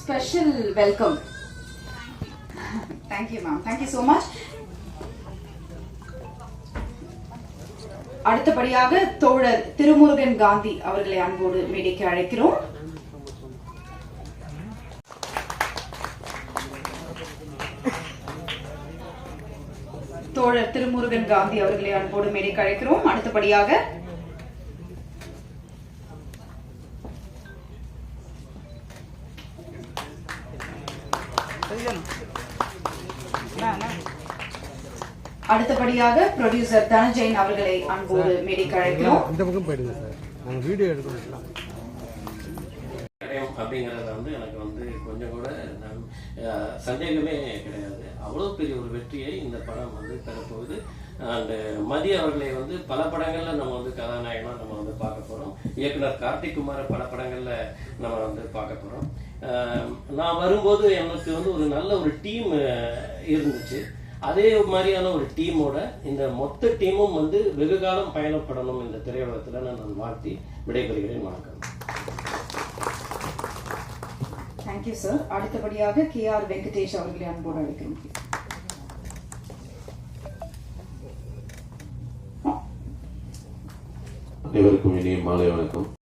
Special welcome thank you ma'am thank you so much அடுத்தபடியாக தோழர் திருமுருகன் காந்தி அவர்களை அன்போடு மேடைக்கு அழைக்கிறோம். தோழர் திருமுருகன் காந்தி அவர்களை அன்போடு மேடைக்கு அழைக்கிறோம். அடுத்தபடியாக அடுத்தபடியாக ப்ரொடியூசர் தனஜெயின் அவர்களை அன்போடு மேடைக்கு அழைக்கிறோம் இந்த பக்கம் போயிடுங்க சார். நாங்கள் வீடியோ எடுக்கணும். அப்படிங்கிறத வந்து எனக்கு வந்து கொஞ்சம் கூட சந்தேகமே கிடையாது. அவ்வளோ பெரிய ஒரு வெற்றியை இந்த படம் வந்து பெறப்போகுது. அண்ட் மதி அவர்களை வந்து பல படங்கள்ல நம்ம வந்து கதாநாயகனாக நம்ம வந்து பார்க்க போறோம். இயக்குனர் கார்த்திக் குமார பல படங்கள்ல நம்ம வந்து பார்க்க போறோம். நான் வரும்போது எனக்கு வந்து ஒரு நல்ல ஒரு டீம் இருந்துச்சு. அதே மாதிரியான ஒரு டீமோட இந்த மொத்த டீமும் வந்து வெகு காலம் பயணப்படணும் இந்த திரையுலகத்தில் நான் வாழ்த்தி விடைபெறுகிறேன். வணக்கம். தேங்க்யூ சார் அடுத்தபடியாக கே ஆர் வெங்கடேஷ் அவர்களை அன்போடு அழைக்கிறோம். அனைவருக்கும் இனிய மாலை வணக்கம்.